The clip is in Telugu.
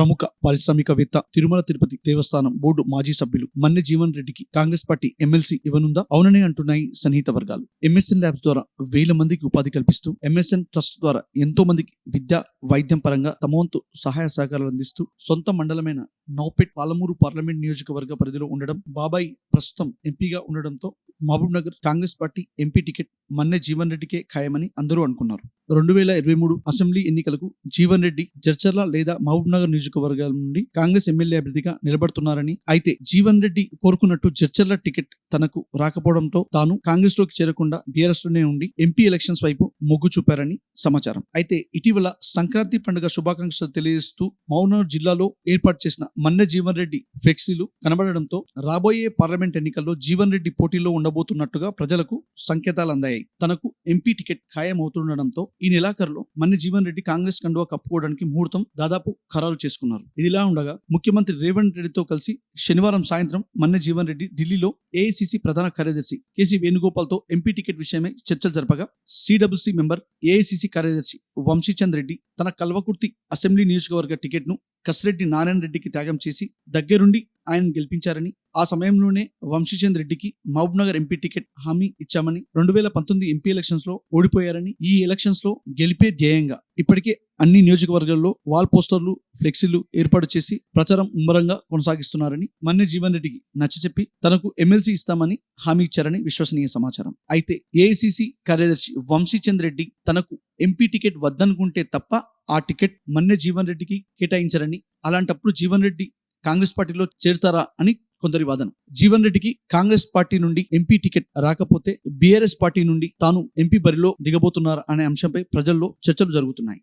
ప్రముఖ పారిశ్రామికవేత్త తిరుమల తిరుపతి దేవస్థానం బోర్డు మాజీ సభ్యులు మన్నె జీవన్ రెడ్డికి కాంగ్రెస్ పార్టీ ఎమ్మెల్సీ ఇవ్వనుందా? అవుననే అంటున్నాయి సన్నిహిత వర్గాలు. ఎంఎస్ఎన్ ల్యాబ్స్ ద్వారా వేల మందికి ఉపాధి కల్పిస్తూ ఎంఎస్ఎన్ ట్రస్ట్ ద్వారా ఎంతో మందికి విద్య వైద్యం పరంగా తమ వంతు సహాయ సహకారాలు అందిస్తూ సొంత మండలమైన నౌపేట్ పాలమూరు పార్లమెంట్ నియోజకవర్గ పరిధిలో ఉండడం బాబాయ్ ప్రస్తుతం ఎంపీగా ఉండడంతో Mahabub Nagar Congress party MP ticket Manne Jeevan రెడ్డికే ఖాయమని అందరూ అనుకున్నారు. రెండు వేల ఇరవై మూడు అసెంబ్లీ ఎన్నికలకు జీవన్ రెడ్డి జడ్చర్ల లేదా మహబూబ్ నగర్ నియోజకవర్గాల నుండి కాంగ్రెస్ ఎమ్మెల్యే అభ్యర్థిగా నిలబడుతున్నారని అయితే జీవన్ రెడ్డి కోరుకున్నట్టు జడ్చర్ల టికెట్ తనకు రాకపోవడంతో తాను కాంగ్రెస్లోకి చేరకుండా బీఆర్ఎస్లోనే ఉండి ఎంపీ ఎలక్షన్స్ వైపు మొగ్గు చూపారని సమాచారం. అయితే ఇటీవల సంక్రాంతి పండుగ శుభాకాంక్షలు తెలియజేస్తూ మౌనర్ జిల్లాలో ఏర్పాటు చేసిన మన్నె జీవన్ రెడ్డి ఫ్లెక్సీలు కనబడడంతో రాబోయే పార్లమెంట్ ఎన్నికల్లో జీవన్ రెడ్డి పోటీలో ఉండబోతున్నట్టుగా ప్రజలకు సంకేతాలు అందాయి. తనకు ఎంపీ టికెట్ ఖాయమవుతుండడంతో ఈ నెలాఖరులో మన్ని జీవన్ రెడ్డి కాంగ్రెస్ కండువా కప్పుకోవడానికి ముహూర్తం దాదాపు ఖరారు చేసుకున్నారు. ఇదిలా ఉండగా ముఖ్యమంత్రి రేవంత్ రెడ్డితో కలిసి శనివారం సాయంత్రం మన్న జీవన్ రెడ్డి ఢిల్లీలో ఏఐసిసి ప్రధాన కార్యదర్శి కేసీ వేణుగోపాల్తో ఎంపీ టికెట్ విషయమై చర్చలు జరపగా సిడబ్ల్యూసి మెంబర్ ఏఐసిసి కార్యదర్శి వంశీచంద్ రెడ్డి తన కల్వకుర్తి అసెంబ్లీ నియోజకవర్గ టికెట్ను కసిరెడ్డి నారాయణ రెడ్డికి త్యాగం చేసి దగ్గరుండి ఆయన గెలిపించారని ఆ సమయంలోనే వంశీచంద్ రెడ్డికి మహబూబ్ నగర్ ఎంపీ టికెట్ హామీ ఇచ్చామని రెండు వేల పంతొమ్మిది ఎంపీ ఎలక్షన్స్లో ఓడిపోయారని ఈ ఎలక్షన్స్లో గెలిపే ధ్యేయంగా ఇప్పటికే అన్ని నియోజకవర్గాల్లో వాల్ పోస్టర్లు ఫ్లెక్సీలు ఏర్పాటు చేసి ప్రచారం ముమ్మరంగా కొనసాగిస్తున్నారని మన్య జీవన్ రెడ్డికి నచ్చచెప్పి తనకు ఎమ్మెల్సీ ఇస్తామని హామీ ఇచ్చారని విశ్వసనీయ సమాచారం. అయితే ఏఐసిసి కార్యదర్శి వంశీచంద్ రెడ్డి తనకు ఎంపీ టికెట్ వద్దనుకుంటే తప్ప ఆ టికెట్ మన్య జీవన్ రెడ్డికి కేటాయించారని అలాంటప్పుడు జీవన్ రెడ్డి కాంగ్రెస్ పార్టీలో చేరుతారా అని కొందరి వాదన. జీవన్ రెడ్డికి కాంగ్రెస్ పార్టీ నుండి ఎంపీ టికెట్ రాకపోతే బీఆర్ఎస్ పార్టీ నుండి తాను ఎంపీ బరిలో దిగబోతున్నారు అనే అంశంపై ప్రజల్లో చర్చలు జరుగుతున్నాయి.